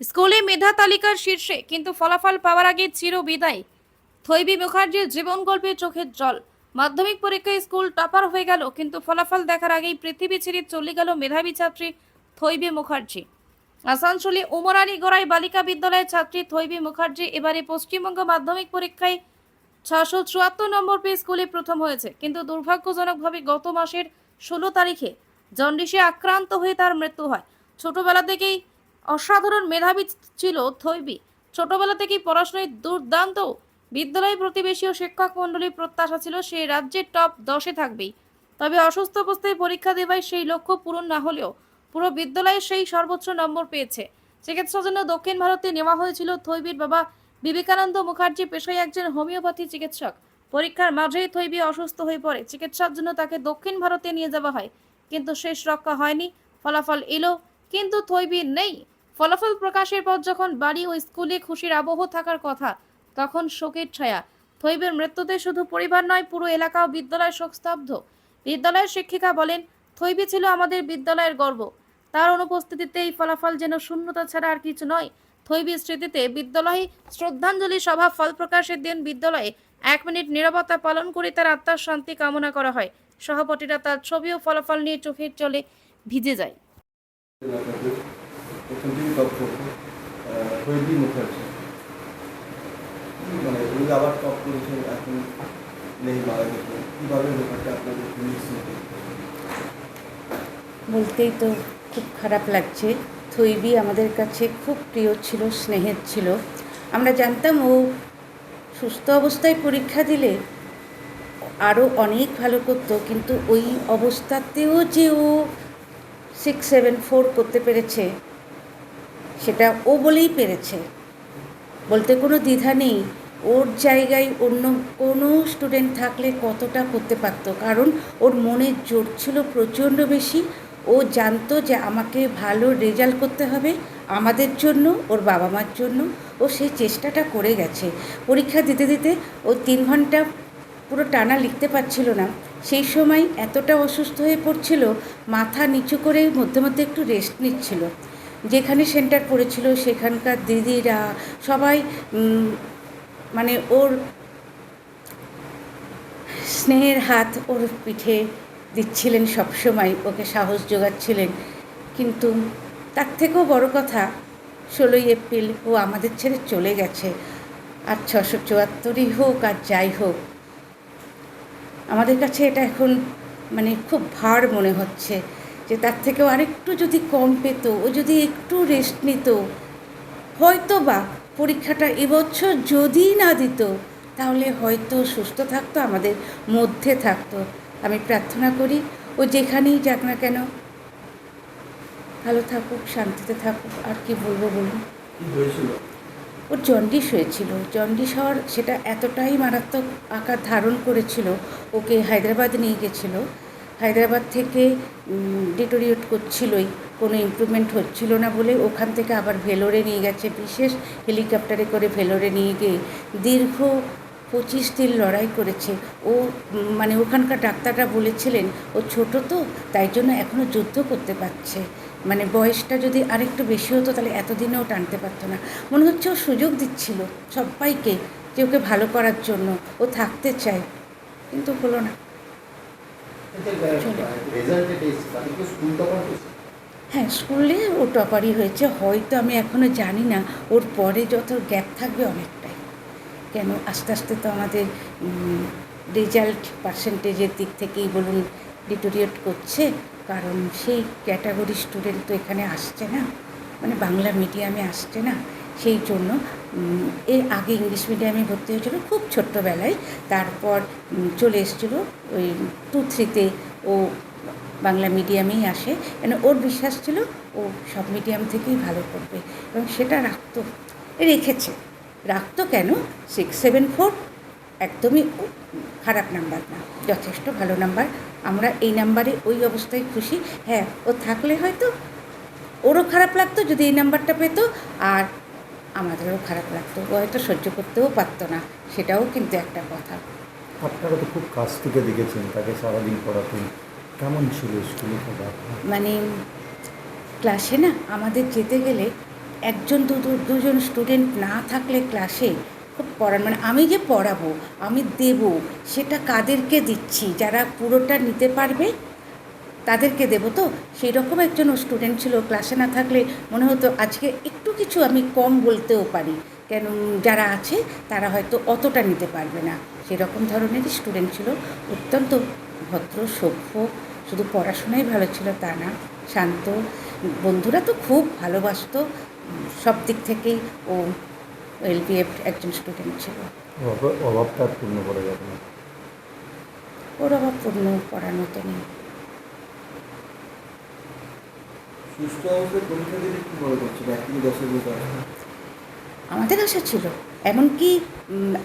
স্কুলে মেধা তালিকার শীর্ষে, কিন্তু ফলাফল পাওয়ার আগে চির বিদায়। থৈবী মুখার্জির জীবন গল্পে চোখের জল। মাধ্যমিক পরীক্ষায় স্কুল টপার হয়ে গেল, কিন্তু ফলাফল দেখার আগেই পৃথিবী ছেড়ে চলে গেল মেধাবী ছাত্রী থৈবী মুখার্জি। আসানসোলে উমরানি গড়াই বালিকা বিদ্যালয়ের ছাত্রী থৈবী মুখার্জি এবারে পশ্চিমবঙ্গ মাধ্যমিক পরীক্ষায় ছশো চুয়াত্তর নম্বর পেয়ে স্কুলে প্রথম হয়েছে, কিন্তু দুর্ভাগ্যজনকভাবে গত মাসের ষোলো তারিখে জন্ডিসে আক্রান্ত হয়ে তার মৃত্যু হয়। ছোটবেলা থেকেই অসাধারণ মেধাবী ছিল থৈবী। ছোটবেলা থেকেই পড়াশোনায় দুর্দান্ত বিদ্যালয় প্রতিবেশী ও শিক্ষক মণ্ডলীর প্রত্যাশা ছিল সে রাজ্যের টপ দশে থাকবেই। তবে অসুস্থ অবস্থায় পরীক্ষা দেওয়ায় সেই লক্ষ্য পূরণ না হলেও পুরো বিদ্যালয়ে সেই সর্বোচ্চ নম্বর পেয়েছে। চিকিৎসার জন্য দক্ষিণ ভারতে নেওয়া হয়েছিল থৈবীর বাবা বিবেকানন্দ মুখার্জি, পেশায় একজন হোমিওপ্যাথি চিকিৎসক। পরীক্ষার মাঝেই থৈবী অসুস্থ হয়ে পড়ে। চিকিৎসার জন্য তাকে দক্ষিণ ভারতে নিয়ে যাওয়া হয়। কিন্তু শেষ রক্ষা হয়নি, ফলাফল এলো, কিন্তু থৈবী নেই। ফলাফল প্রকাশের পর যখন বাড়ি ও স্কুলে খুশির আবহ থাকার কথা, তখন শোকের ছায়া। থৈবের মৃত্যুতে শুধু পরিবার নয়, পুরো এলাকা ও বিদ্যালয় শোকস্তব্ধ বিদ্যালয়ের শিক্ষিকা বলেন থৈবী ছিল আমাদের বিদ্যালয়ের গর্ব। তার অনুপস্থিতিতে এই ফলাফল যেন শূন্যতা ছাড়া আর কিছু নয়। থৈবীর স্মৃতিতে বিদ্যালয়ে শ্রদ্ধাঞ্জলি সভা, ফল প্রকাশের দিন বিদ্যালয়ে এক মিনিট নীরবতা পালন করে তার আত্মার শান্তি কামনা করা হয়। সভাপতিরা তার ছবি ও ফলাফল নিয়ে চোখের চলে ভিজে যায়। করব মুখার্জি মানে আবার টপ করেছেন, এখন নেই মারা কীভাবে ব্যাপারটা আপনাদের বলতেই তো খুব খারাপ লাগছে। থৈবি আমাদের কাছে খুব প্রিয় ছিল, স্নেহের ছিল। আমরা জানতাম ও সুস্থ অবস্থায় পরীক্ষা দিলে আরও অনেক ভালো করতো, কিন্তু ওই অবস্থাতেও যে ও সিক্স সেভেন ফোর করতে পেরেছে সেটা ও বলেই পেরেছে। বলতে কোনো দ্বিধা নেই। ওর জায়গায় অন্য কোনো স্টুডেন্ট থাকলে কতটা করতে পারতো? কারণ ওর মনের জোর ছিল প্রচণ্ড বেশি। ও জানতো যে আমাকে ভালো রেজাল্ট করতে হবে আমাদের জন্য, ওর বাবা মার জন্য। ও সেই চেষ্টাটা করে গেছে। পরীক্ষা দিতে দিতে ও তিন ঘণ্টা পুরো টানা লিখতে পারছিল না। সেই সময় এতটা অসুস্থ হয়ে পড়ছিল, মাথা নিচু করে মধ্যে মধ্যে একটু রেস্ট নিচ্ছিল। যেখানে সেন্টার পড়েছিল, সেখানকার দিদিরা সবাই মানে ওর স্নেহের হাত ওর পিঠে দিচ্ছিলেন সবসময়, ওকে সাহস যোগাচ্ছিলেন। কিন্তু তার থেকেও বড় কথা, ষোলোই এপ্রিল ও আমাদের ছেড়ে চলে গেছে। আর ছশো চুয়াত্তরই হোক আর যাই হোক, আমাদের কাছে এটা এখন মানে খুব ভার মনে হচ্ছে। যে তার থেকেও আরেকটু যদি কম পেত ও যদি একটু রেস্ট নিত হয়তো বা পরীক্ষাটা এবছর যদি না দিত তাহলে হয়তো সুস্থ থাকতো আমাদের মধ্যে থাকতো। আমি প্রার্থনা করি ও যেখানেই যাক না কেন ভালো থাকুক শান্তিতে থাকুক আর কি বলব বলুন? ওর জন্ডিস হয়েছিল। জন্ডিস হওয়ার সেটা এতটাই মারাত্মক আকার ধারণ করেছিল ওকে হায়দ্রাবাদ নিয়ে গেছিল হায়দ্রাবাদ থেকে ডিটোরিয়েট করছিলই, কোনো ইমপ্রুভমেন্ট হচ্ছিল না বলে ওখান থেকে আবার ভেলোরে নিয়ে গেছে, বিশেষ হেলিকপ্টারে করে ভেলোরে নিয়ে গিয়ে। দীর্ঘ পঁচিশ দিন লড়াই করেছে। ও মানে ওখানকার ডাক্তাররা বলেছিলেন, ও ছোট তো, তাই জন্য এখনও যুদ্ধ করতে পারছে। মানে বয়সটা যদি আরেকটু বেশি হতো, তাহলে এতদিনেও টানতে পারতো না। মনে হচ্ছে ও সুযোগ দিচ্ছিল সবাইকে যে ওকে ভালো করার জন্য, ও থাকতে চায়। কিন্তু হলো না রেজাল্টে পেয়েছি তাদের তো স্কুল টপার হয়েছে হ্যাঁ স্কুলে ও টপারই হয়েছে, হয়তো আমি এখনও জানি না, ওর পরে যত গ্যাপ থাকবে অনেকটাই। কেন? আস্তে আস্তে তো আমাদের রেজাল্ট পার্সেন্টেজের দিক থেকেই বলুন ডিটোরিয়েট করছে, কারণ সেই ক্যাটাগরি স্টুডেন্ট তো এখানে আসছে না। মানে বাংলা মিডিয়ামে আসছে না। সেই জন্য এর আগে ইংলিশ মিডিয়ামে ভর্তি হয়েছিল খুব ছোট্টবেলায়। তারপর চলে এসেছিল ওই টু থ্রিতে ও বাংলা মিডিয়ামেই আসে। কেন, ওর বিশ্বাস ছিল ও সব মিডিয়াম থেকেই ভালো করবে। এবং সেটা রাখতো, রেখেছে। রাখতো কেন? সিক্স সেভেন ফোর একদমই খারাপ নাম্বার না, যথেষ্ট ভালো নাম্বার আমরা এই নাম্বারে ওই অবস্থায় খুশি। হ্যাঁ ও থাকলে হয়তো ওরও খারাপ লাগতো যদি এই নাম্বারটা পেতো। আর আমাদেরও খারাপ লাগতো হয়তো সহ্য করতেও পারতো না সেটাও কিন্তু একটা কথা। আপনারা তো খুব কাছ থেকে দেখেছেন তাকে সারাদিন পড়াতেন। কেমন ছিল স্কুলে মানে ক্লাসে না আমাদের যেতে গেলে একজন দুজন স্টুডেন্ট না থাকলে ক্লাসে খুব পড়ান মানে আমি যে পড়াবো আমি দেব সেটা কাদেরকে দিচ্ছি? যারা পুরোটা নিতে পারবে তাদেরকে দেবো। তো সেই রকম একজন স্টুডেন্ট ছিল ক্লাসে না থাকলে মনে হতো আজকে একটু কিছু আমি কম বলতেও পারি। কেন যারা আছে তারা হয়তো অতটা নিতে পারবে না। সেরকম ধরনেরই স্টুডেন্ট ছিল অত্যন্ত ভদ্র সভ্য শুধু পড়াশোনাই ভালো ছিল তা না শান্ত। বন্ধুরা তো খুব ভালোবাসতো সব দিক থেকেই ও এলপিএফ একজন স্টুডেন্ট ছিল। অভাবটা পূর্ণ করা যাবে না। ওর অভাব পূর্ণ করার মতো নেই। সুস্থ অবস্থায় পরীক্ষা কি মনে করছেন এক থেকে দশের আমাদের আশা ছিল। এমনকি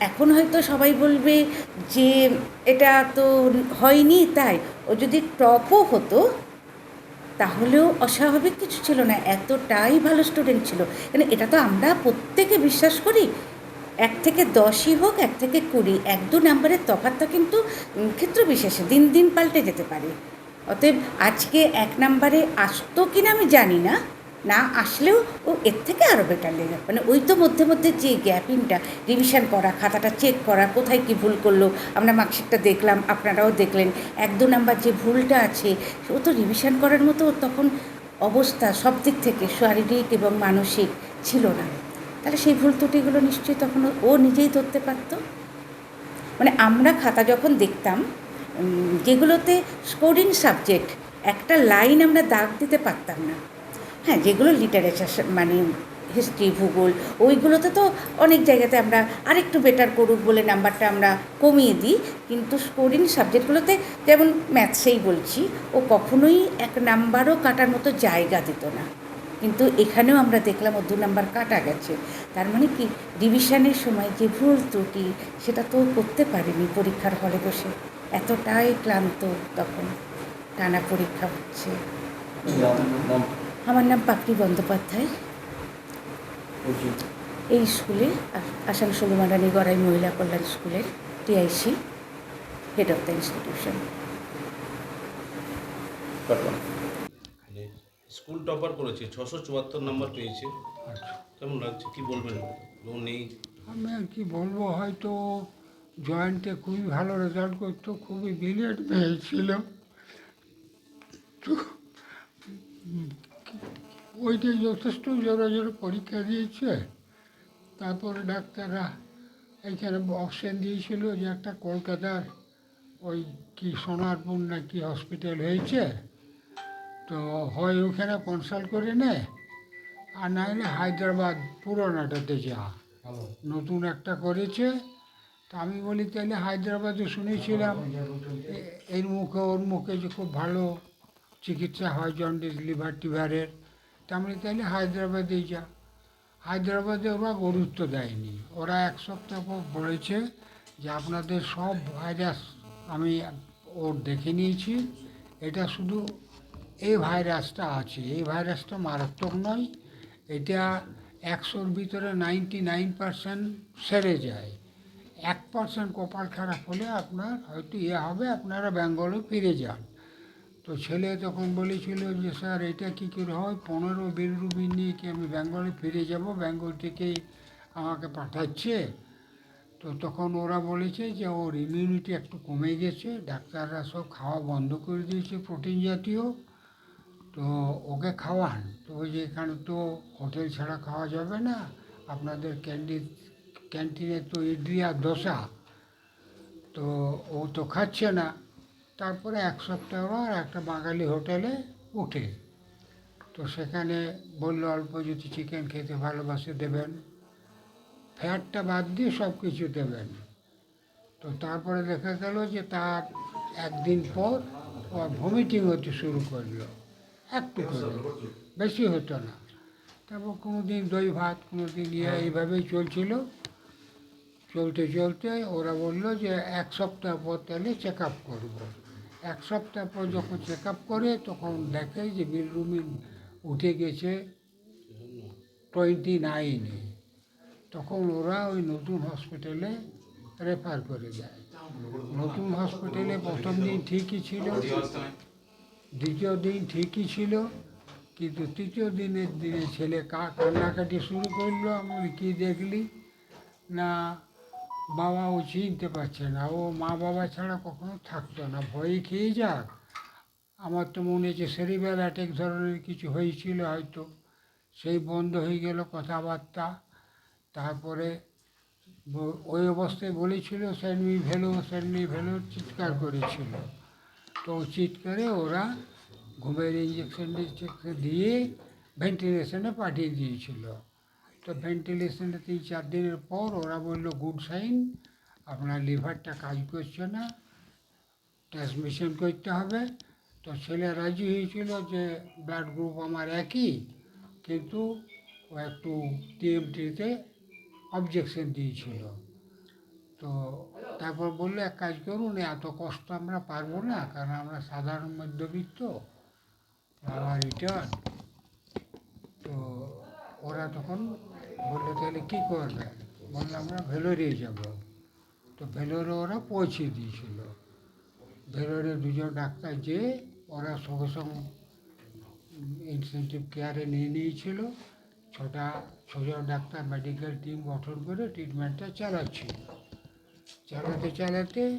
এখন হয়তো সবাই বলবে যে এটা তো হয়নি, তাই। ও যদি টপও হতো, তাহলেও অস্বাভাবিক কিছু ছিল না। এতটাই ভালো স্টুডেন্ট ছিল। মানে এটা তো আমরা প্রত্যেকে বিশ্বাস করি। এক থেকে দশই হোক, এক থেকে কুড়ি, এক দু নাম্বারের তফাৎটা কিন্তু ক্ষেত্র বিশেষে দিন দিন পাল্টে যেতে পারে। অতএব আজকে এক নাম্বারে আসতো কি না আমি জানি না না আসলেও ও এর থেকে আরও বেটার লেগে মানে ওই তো মধ্যে মধ্যে যে গ্যাপিংটা রিভিশন করা, খাতাটা চেক করা, কোথায় কি ভুল করল, আমরা মার্কশিটটা দেখলাম, আপনারাও দেখলেন, এক দু নাম্বার যে ভুলটা আছে, ও তো রিভিশন করার মতো তখন অবস্থা সব দিক থেকে শারীরিক এবং মানসিক ছিল না। তাহলে সেই ভুল ত্রুটিগুলো নিশ্চয়ই তখন ও- নিজেই ধরতে পারতো? মানে আমরা খাতা যখন দেখতাম যেগুলোতে স্কোরিং সাবজেক্ট, একটা লাইন আমরা দাগ দিতে পারতাম না। হ্যাঁ যেগুলো লিটারেচার মানে হিস্ট্রি, ভূগোল, ওইগুলোতে তো অনেক জায়গাতে আমরা আরেকটু বেটার করুক বলে নাম্বারটা আমরা কমিয়ে দিই, কিন্তু স্কোরিং সাবজেক্টগুলোতে যেমন ম্যাথসেই বলছি, ও কখনোই এক নাম্বারও কাটার মতো জায়গা দিত না। কিন্তু এখানেও আমরা দেখলাম ও দু নাম্বার কাটা গেছে। তার মানে কি রিভিশনের সময় যে ভুল ত্রুটি, সেটা তো করতে পারেনি পরীক্ষার হলে বসে। এতটাই ক্লান্ত তখন। টানা পরীক্ষা হচ্ছে। আমার নাম পাপড়ি বন্দ্যোপাধ্যায়। এই স্কুলে আসানসোল মারানি গড়াই মহিলা কল্যাণ স্কুলের TIC head of the institution school topper করেছে ছশো চুয়াত্তর নাম্বার পেয়েছে। কেমন লাগছে? কি বলবেন? নেই? আমি আর কি বলব হয়তো জয়েন্টে খুবই ভালো রেজাল্ট করতো খুবই ব্রিলিয়েন্ট মেয়ে ছিল। তো ওইটা যথেষ্ট জোরে জোরে পরীক্ষা দিয়েছে। তারপরে ডাক্তাররা এইখানে অপশন দিয়েছিল যে একটা কলকাতার ওই কি সোনারপুর না কি হসপিটাল হয়েছে। তো হয় ওখানে কনসাল্ট করে নে আর নাহলে হায়দ্রাবাদ পুরোনোটাতে যা। নতুন একটা করেছে। তা আমি বলি, তাহলে হায়দ্রাবাদে শুনেছিলাম এর মুখে, ওর মুখে যে খুব ভালো চিকিৎসা হয়, জন্ডিস, লিভার, টিভারের। তা আমি তাহলে হায়দ্রাবাদেই যা। হায়দ্রাবাদে ওরা গুরুত্ব দেয়নি। ওরা এক সপ্তাহ পর বলেছে যে, আপনাদের সব ভাইরাস আমি ওর দেখে নিয়েছি। এটা শুধু এই ভাইরাসটা আছে। এই ভাইরাসটা মারাত্মক নয়। এটা একশোর ভিতরে নাইনটি নাইন পার্সেন্ট সেরে যায়। এক পার্সেন্ট কপাল খারাপ হলে আপনার হয়তো ইয়ে হবে, আপনারা বেঙ্গলে ফিরে যান। তো ছেলে তখন বলেছিল যে, স্যার, এটা কী করে হয়? পনেরো বিল বিলরুবিন নিয়ে কি আমি বেঙ্গলে ফিরে যাব? বেঙ্গল থেকেই আমাকে পাঠাচ্ছে। তো তখন ওরা বলেছে যে, ওর ইমিউনিটি একটু কমে গেছে, ডাক্তাররা সব খাওয়া বন্ধ করে দিয়েছে প্রোটিন জাতীয়, তো ওকে খাওয়ান। তো ওই যে এখানে তো হোটেল ছাড়া খাওয়া যাবে না, আপনাদের ক্যান্টিন ক্যান্টিনে তো ইডলি আর দোসা তো ও তো খাচ্ছে না। তারপরে এক সপ্তাহ আর একটা বাঙালি হোটেলে উঠে। তো সেখানে বলল, অল্প যদি চিকেন খেতে ভালোবাসে দেবেন। ফ্যাটটা বাদ দিয়ে সব কিছু দেবেন। তো তারপরে দেখা গেল যে তার একদিন পর ও ভমিটিং হতে শুরু করল। একটু করে। বেশি হতো না। তারপর কোনো দিন দই ভাত কোনো দিন ইয়ে এইভাবেই চলছিল। চলতে চলতে ওরা বলল যে এক সপ্তাহ পর তাহলে চেক আপ করব। এক সপ্তাহ পর যখন চেক আপ করে তখন দেখে যে বিলরুমিন উঠে গেছে টোয়েন্টি নাইনে তখন ওরা ওই নতুন হসপিটালে রেফার করে যায়। নতুন হসপিটালে প্রথম দিন ঠিকই ছিল। দ্বিতীয় দিন ঠিকই ছিল। কিন্তু তৃতীয় দিনের দিনে ছেলে কান্নাকাটি শুরু করল। আমি কী দেখলি? না বাবা ও চিনতে পারছে না। ও মা বাবা ছাড়া কখনো থাকতো না। ভয়ে খেয়ে যাক। আমার তো মনে হচ্ছে সেরিবেল অ্যাটেক ধরনের কিছু হয়েছিল হয়তো। সেই বন্ধ হয়ে গেল কথাবার্তা। তারপরে ওই অবস্থায় বলেছিল স্যান্ডমি ভেলো স্যান্ডমি ভেলো চিৎকার করেছিল। তো চিৎকারে ওরা ঘুমের ইঞ্জেকশন দিয়ে ভেন্টিলেশনে পাঠিয়ে দিয়েছিল। তো ভেন্টিলেশনে তিন চার দিনের পর ওরা বলল গুড সাইন আপনার লিভারটা কাজ করছে না ট্রান্সমিশন করতে হবে। তো ছেলে রাজি হয়েছিল যে ব্লাড গ্রুপ আমার একই, কিন্তু ও একটু টিএমটিতে অবজেকশন দিয়েছিল। তো তারপর বলল, এক কাজ করুন, এত কষ্ট আমরা পারব না, কারণ আমরা সাধারণ মধ্যবিত্ত, আমার রিটার্ন তো ওরা তখন বলল, তাহলে কী করবে? বলল, আমরা ভেলোরে যাব। তো ভেলোরে ওরা পৌঁছে দিয়েছিল। ভেলোরে দুজন ডাক্তার যে ওরা সঙ্গে সঙ্গে ইনসেন্টিভ কেয়ারে নিয়ে নিয়েছিল। ছটা, ছজন ডাক্তার মেডিকেল টিম গঠন করে ট্রিটমেন্টটা চালাচ্ছিল। চালাতে চালাতে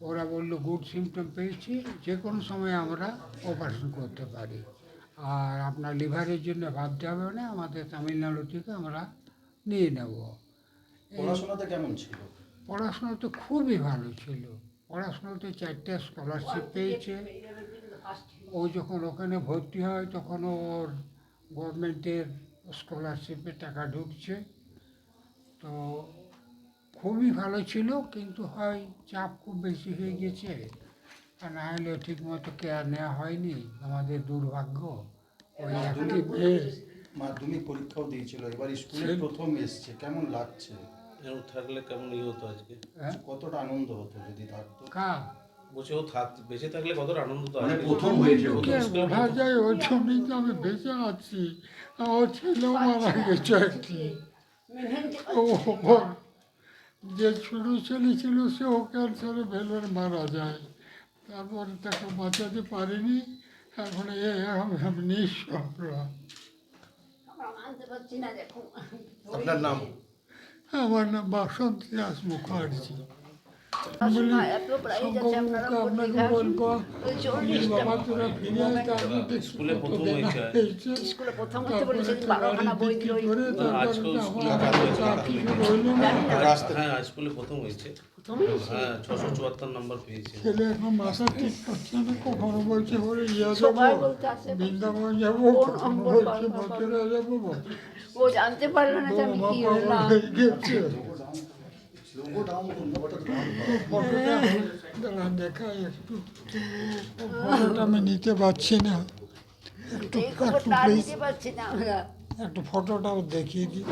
ওরা বলল গুড সিমটম পেয়েছি যে কোনো সময় আমরা অপারেশন করতে পারি। আর আপনার লিভারের জন্য ভাবতে হবে না আমাদের তামিলনাড়ু থেকে আমরা নিয়ে নেব। পড়াশোনাতে কেমন ছিল? পড়াশোনা তো খুবই ভালো ছিল। পড়াশোনাতে চারটে স্কলারশিপ পেয়েছে। ও যখন ওখানে ভর্তি হয় তখন ওর গভর্নমেন্টের স্কলারশিপে টাকা ঢুকছে। তো খুবই ভালো ছিল কিন্তু হয় চাপ খুব বেশি হয়ে গেছে। আর না হলে ঠিক মতো কেয়ার নেওয়া হয়নি। আমাদের দুর্ভাগ্য। ওই একটি মাধ্যমিক পরীক্ষাও দিয়েছিল। এবার স্কুলে প্রথম এসছে। কেমন লাগছে? এরকম থাকলে কেমন ইয়ে হতো আজকে? হ্যাঁ? কতটা আনন্দ হতো যদি থাকতো? কা বলছি ও থাক বেঁচে থাকলে কতটা আনন্দ তো মানে আজকে। প্রথম হয়েছে, বোঝা যায় ওই জন্যই তো আমি বেঁচে আছি। আমার ছেলেও মারা গেছে। একটি ও যে ছোটো ছেলে ছিল সেও ক্যান্সারে ভেলোর মারা যায়। তারপরে তাকে বাঁচাতে পারিনি। এখন এ আমি আমি নিঃস্ব আপনার নাম? আমার নাম বাসন্তী দাস মুখার্জি। স্কুলে প্রথম হয়েছে। ও জানতে পারল না যে আমি কি হলাম। ফটোটা আমি নিতে পারছি না। একটু ফটোটাও দেখিয়ে দিই।